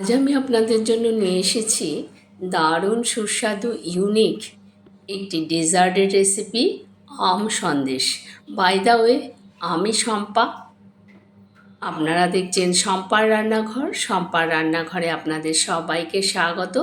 আজ আমি আপনাদের জন্য নিয়ে এসেছি দারুণ সুস্বাদু ইউনিক একটি ডেজার্টের রেসিপি আম সন্দেশ। বাই দ্য ওয়ে আমি শম্পা। আপনারা দেখছেন শম্পার রান্নাঘর। শম্পার রান্নাঘরে আপনাদের সবাইকে স্বাগত।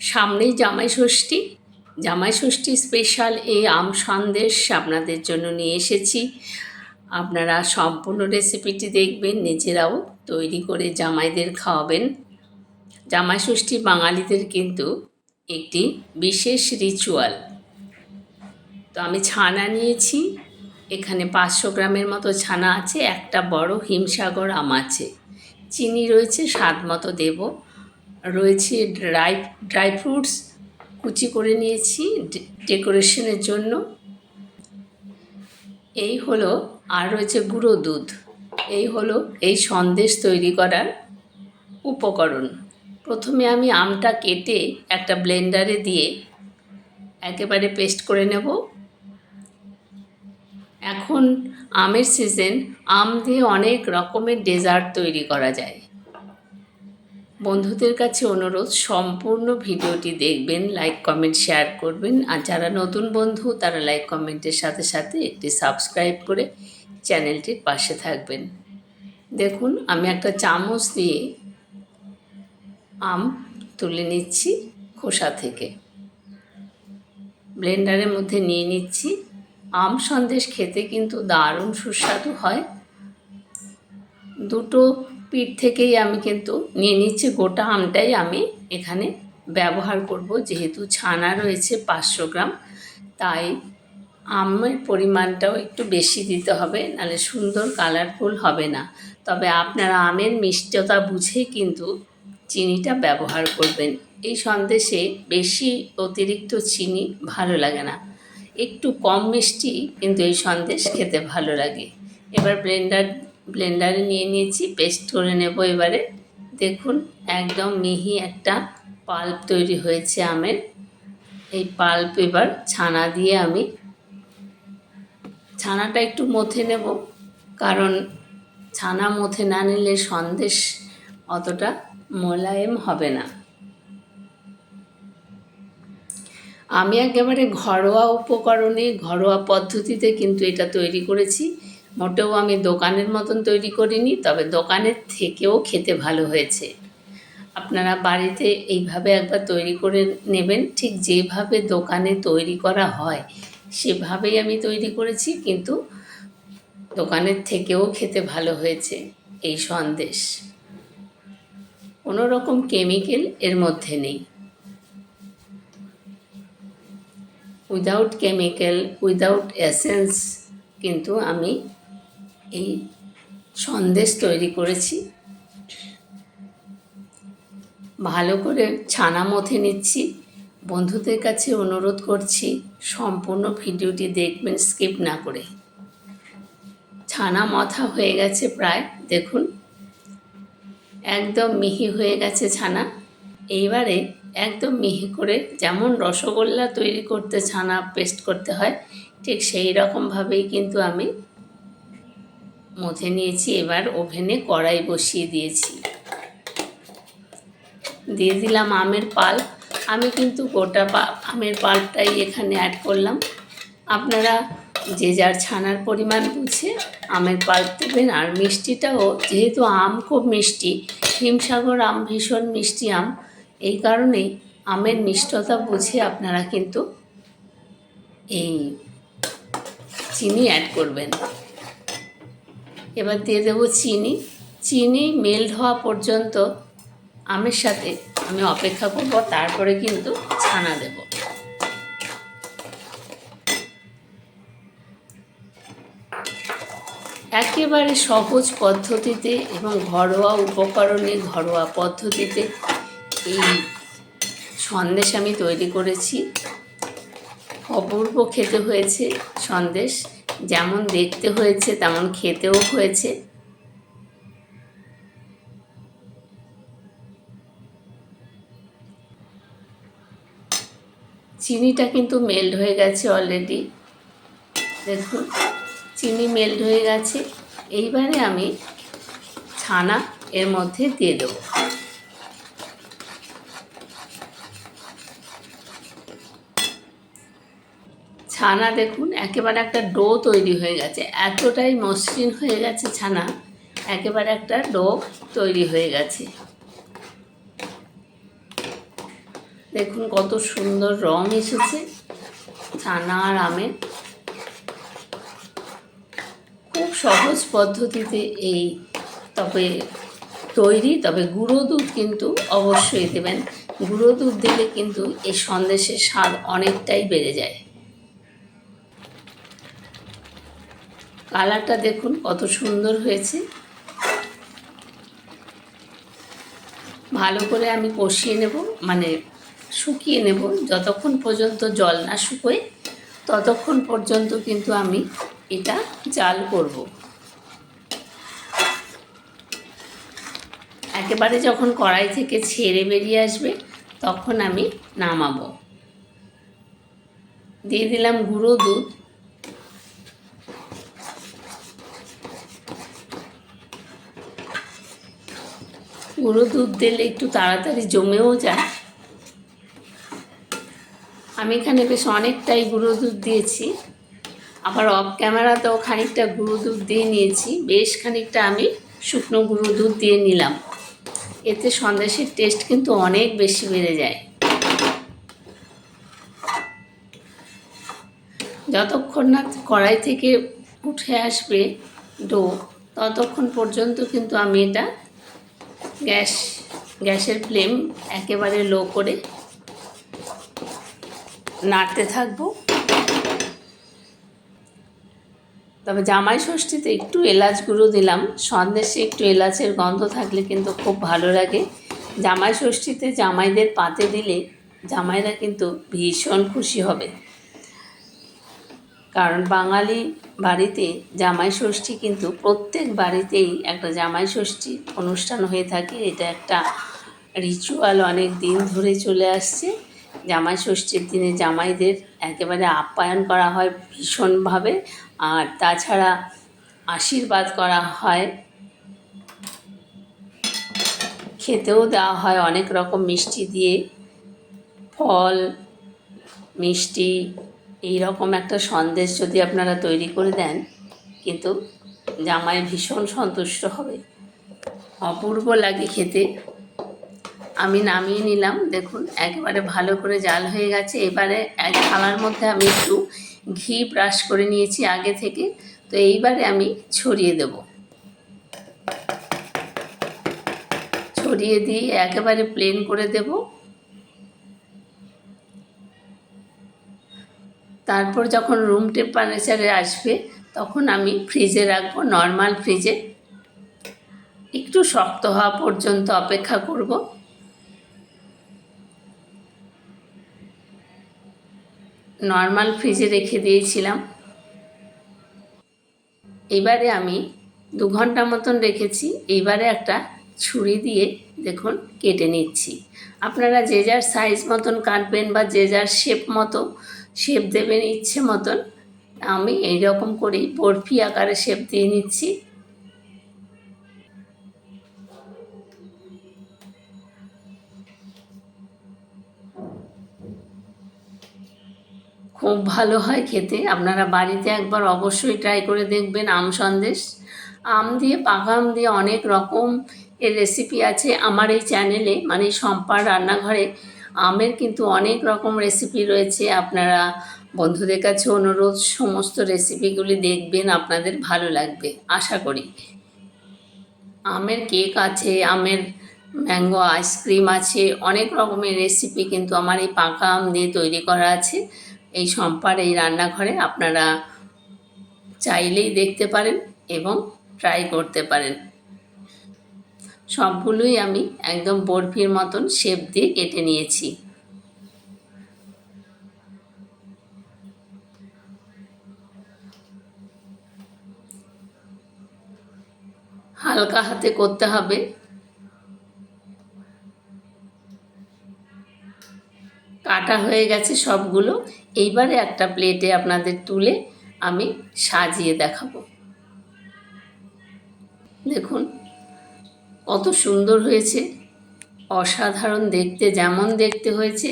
সামনেই জামাই ষষ্ঠী। জামাই ষষ্ঠী স্পেশাল এই আম সন্দেশ আপনাদের জন্য নিয়ে এসেছি। আপনারা সম্পূর্ণ রেসিপিটি দেখবেন, নিজেরাও তৈরি করে জামাইদের খাওয়াবেন। জামাই ষষ্ঠী বাঙালিদের কিন্তু একটি বিশেষ রিচুয়াল তো আমি ছানা নিয়েছি, এখানে পাঁচশো গ্রামের মতো ছানা আছে, একটা বড় হিমসাগর আম আছে। চিনি রয়েছে, স্বাদ মতো দেব। রয়েছে ড্রাই ড্রাই ফ্রুটস কুচি করে নিয়েছি ডেকোরেশনের জন্য। এই হলো, আর রয়েছে গুঁড়ো দুধ। এই হলো এই সন্দেশ তৈরি করার উপকরণ। প্রথমে আমি আমটা কেটে একটা ব্লেন্ডারে দিয়ে একেবারে পেস্ট করে নেব। এখন আমের সিজন, আম দিয়ে অনেক রকমের ডেজার্ট তৈরি করা যায়। বন্ধুদের কাছে অনুরোধ, সম্পূর্ণ ভিডিওটি দেখবেন, লাইক, কমেন্ট, শেয়ার করবেন। আর যারা নতুন বন্ধু, তারা লাইক, কমেন্টের সাথে সাথে একটি সাবস্ক্রাইব করে চ্যানেলটির পাশে থাকবেন। দেখুন, আমি একটা চামচ দিয়ে আম তুলে নিচ্ছি খোসা থেকে। ব্লেন্ডারের মধ্যে নিয়ে নিচ্ছি। আম সন্দেশ খেতে কিন্তু দারুণ সুস্বাদু হয়। দুটো পিঠ থেকেই আমি কিন্তু নিয়ে নিচ্ছি। গোটা আমটাই আমি এখানে ব্যবহার করব। যেহেতু ছানা রয়েছে পাঁচশো গ্রাম, তাই আমের পরিমাণটাও একটু বেশি দিতে হবে, নাহলে সুন্দর কালারফুল হবে না। তবে আপনারা আমের মিষ্টতা বুঝে কিন্তু চিনিটা ব্যবহার করবেন। এই সন্দেশে বেশি অতিরিক্ত চিনি ভালো লাগে না। একটু কম মিষ্টি, কিন্তু এই সন্দেশ খেতে ভালো লাগে। এবার ব্লেন্ডার, ব্লেন্ডারে নিয়ে নিয়েছি, পেস্ট করে নেব এবারে। দেখুন, একদম মিহি একটা পাল্প তৈরি হয়েছে আমের। এই পাল্প এবার ছানা দিয়ে আমি, ছানাটা একটু মথে নেব। কারণ ছানা মথে না নিলে সন্দেশ অতটা মোলায়েম হবে না। আমি একেবারে ঘরোয়া উপকরণে, ঘরোয়া পদ্ধতিতে কিন্তু এটা তৈরি করেছি। মোটেও আমি দোকানের মতন তৈরি করিনি, তবে দোকানের থেকেও খেতে ভালো হয়েছে। আপনারা বাড়িতে এইভাবে একবার তৈরি করে নেবেন, ঠিক যেভাবে দোকানে তৈরি করা হয়, সেভাবেই আমি তৈরি করেছি, কিন্তু দোকানের থেকেও খেতে ভালো হয়েছে এই সন্দেশ। কোনো রকম কেমিক্যাল এর মধ্যে নেই। উইদাউট কেমিক্যাল উইদাউট এসেন্স কিন্তু আমি এই সন্দেশ তৈরি করেছি। ভালো করে ছানা মথে নিচ্ছি। বন্ধুদের কাছে অনুরোধ করছি, সম্পূর্ণ ভিডিওটি দেখবেন, স্কিপ না করে। ছানা মথা হয়ে গেছে প্রায়, দেখুন। একদম মিহি হয়ে গেছে ছানা। এইবারে একদম মিহি করে যেমন রসগোল্লা তৈরি করতে ছানা পেস্ট করতে হয়, ঠিক সেই রকমভাবেই কিন্তু আমি মথে নিয়েছি। এবার ওভেনে কড়াই বসিয়ে দিয়েছি। দিয়ে দিলাম আমের পাল। আমি কিন্তু গোটা আমের পাল্পটাই এখানে অ্যাড করলাম। আপনারা যে যার ছানার পরিমাণ বুঝে আমের পাল্প দেবেন আর মিষ্টিটাও, যেহেতু আম খুব মিষ্টি, হিমসাগর আম ভীষণ মিষ্টি আম, এই কারণেই আমের মিষ্টতা বুঝে আপনারা কিন্তু এই চিনি অ্যাড করবেন। এবার দিয়ে দেবো চিনি। চিনি মেল্ট হওয়া পর্যন্ত আমের সাথে আমি অপেক্ষা করব, তারপরে কিন্তু ছানা দেব। একেবারে সহজ পদ্ধতিতে এবং ঘরোয়া উপকরণে ঘরোয়া পদ্ধতিতে এই সন্দেশ আমি তৈরি করেছি। অপূর্ব খেতে হয়েছে সন্দেশ। যেমন দেখতে হয়েছে, তেমন খেতেও হয়েছে। চিনিটা কিন্তু মেল্ট হয়ে গেছে অলরেডি দেখুন। চিনি মেল্ট হয়ে গেছে। এইবারে আমি ছানা এর মধ্যে দিয়ে দেবো। ছানা দেখুন, একেবারে একটা ডো তৈরি হয়ে গেছে। এতটাই মসৃণ হয়ে গেছে ছানা, একেবারে একটা ডো তৈরি হয়ে গেছে। দেখুন কত সুন্দর রং এসেছে। ছানা আর আমের সহজ পদ্ধতিতে এই তবে তৈরি, তবে গুঁড়ো দুধ কিন্তু অবশ্যই দেবেন। গুঁড়ো দুধ দিলে কিন্তু এই সন্দেশের স্বাদ অনেকটাই বেড়ে যায়। কালারটা দেখুন কত সুন্দর হয়েছে। ভালো করে আমি কষিয়ে নেব মানে শুকিয়ে নেব। যতক্ষণ পর্যন্ত জল না শুকোয়, ততক্ষণ পর্যন্ত কিন্তু আমি এটা জাল করব। একেবারে যখন কড়াই থেকে ছেড়ে বেরিয়ে আসবে, তখন আমি নামাবো। দিয়ে দিলাম গুঁড়ো দুধ। গুঁড়ো দুধ দিলে একটু তাড়াতাড়ি জমেও যায়। আমি এখানে বেশ অনেকটাই গুঁড়ো দুধ দিয়েছি। আবার অফ ক্যামেরাতেও খানিকটা গুঁড়ো দুধ দিয়ে নিয়েছি। বেশ খানিকটা আমি শুকনো গুঁড়ো দুধ দিয়ে নিলাম। এতে সন্দেশের টেস্ট কিন্তু অনেক বেশি বেড়ে যায়। যতক্ষণ না কড়াই থেকে উঠে আসবে ডো, ততক্ষণ পর্যন্ত কিন্তু আমি এটা গ্যাস, গ্যাসের ফ্লেম একেবারে লো করে নাড়তে থাকব। তবে জামাই ষষ্ঠীতে একটু এলাচ গুঁড়ো দিলাম। সন্দেশে একটু এলাচের গন্ধ থাকলে কিন্তু খুব ভালো লাগে। জামাই ষষ্ঠীতে জামাইদের পাতে দিলে জামাইরা কিন্তু ভীষণ খুশি হবে। কারণ বাঙালি বাড়িতে জামাই ষষ্ঠী কিন্তু প্রত্যেক বাড়িতেই একটা জামাই ষষ্ঠী অনুষ্ঠান হয়ে থাকে। এটা একটা রিচুয়াল অনেক দিন ধরে চলে আসছে। জামাই ষষ্ঠীর দিনে জামাইদের একেবারে আপ্যায়ন করা হয় ভীষণভাবে। আর তাছাড়া আশীর্বাদ করা হয়, খেতেও দেওয়া হয় অনেক রকম মিষ্টি দিয়ে। ফল, মিষ্টি এই রকম একটা সন্দেশ যদি আপনারা তৈরি করে দেন, কিন্তু জামাই ভীষণ সন্তুষ্ট হবে। অপূর্ব লাগে খেতে। আমি নামিয়ে নিলাম। দেখুন, একেবারে ভালো করে জাল হয়ে গেছে। এবারে এক থালার মধ্যে আমি একটু ঘি ব্রাশ করে নিয়েছি আগে থেকে। তো এইবারে আমি ছড়িয়ে দেব। ছড়িয়ে দিয়ে একেবারে প্লেন করে দেব। তারপর যখন রুম টেম্পারেচারে আসবে, তখন আমি ফ্রিজে রাখব নর্মাল ফ্রিজে একটু শক্ত হওয়া পর্যন্ত অপেক্ষা করব। নর্মাল ফ্রিজে রেখে দিয়েছিলাম। এবারে আমি দু ঘণ্টা মতন রেখেছি। এইবারে একটা ছুরি দিয়ে দেখুন কেটে নিচ্ছি। আপনারা যে যার সাইজ মতন কাটবেন বা যে যার শেপ মতো শেপ দেবেন ইচ্ছে মতন, আমি এই রকম করেই বরফি আকারে শেপ দিয়ে নিচ্ছি। খুব ভালো হয় খেতে। আপনারা বাড়িতে একবার অবশ্যই ট্রাই করে দেখবেন আম সন্দেশ। আম দিয়ে পাকা আম দিয়ে অনেক রকম এর রেসিপি আছে আমার এই চ্যানেলে মানে সম্পার রান্নাঘরে আমের কিন্তু অনেক রকম রেসিপি রয়েছে। আপনারা বন্ধুদের কাছে অনুরোধ, সমস্ত রেসিপিগুলি দেখবেন, আপনাদের ভালো লাগবে, আশা করি। আমের কেক আছে, আমের ম্যাঙ্গো আইসক্রিম আছে, অনেক রকমের রেসিপি কিন্তু আমার এই পাকা আম দিয়ে তৈরি করা আছে। এই সম্পার এই রান্নাঘরে আপনারা চাইলেই দেখতে পারেন এবং ট্রাই করতে পারেন। সবগুলোই আমি একদম বরফির মতন শেপ দিয়ে কেটে নিয়েছি। হালকা হাতে করতে হবে। কাটা হয়ে গেছে সবগুলো। এইবারে একটা প্লেটে আপনাদের তুলে আমি সাজিয়ে দেখাবো। দেখুন, কত সুন্দর হয়েছে। অসাধারণ দেখতে, যেমন দেখতে হয়েছে,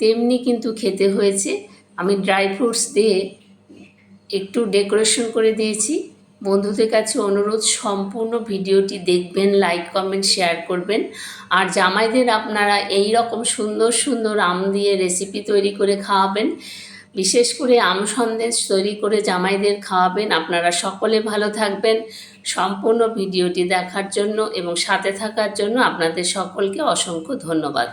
তেমনি কিন্তু খেতে হয়েছে। আমি ড্রাই ফ্রুটস দিয়ে একটু ডেকোরেশন করে দিয়েছি। বন্ধুদের কাছে অনুরোধ, সম্পূর্ণ ভিডিওটি দেখবেন লাইক কমেন্ট শেয়ার করবেন। আর জামাইদের আপনারা এই রকম সুন্দর সুন্দর আম দিয়ে রেসিপি তৈরি করে খাওয়াবেন। বিশেষ করে আম সন্দেশ তৈরি করে জামাইদের খাওয়াবেন। আপনারা সকলে ভালো থাকবেন। সম্পূর্ণ ভিডিওটি দেখার জন্য এবং সাথে থাকার জন্য আপনাদের সকলকে অসংখ্য ধন্যবাদ।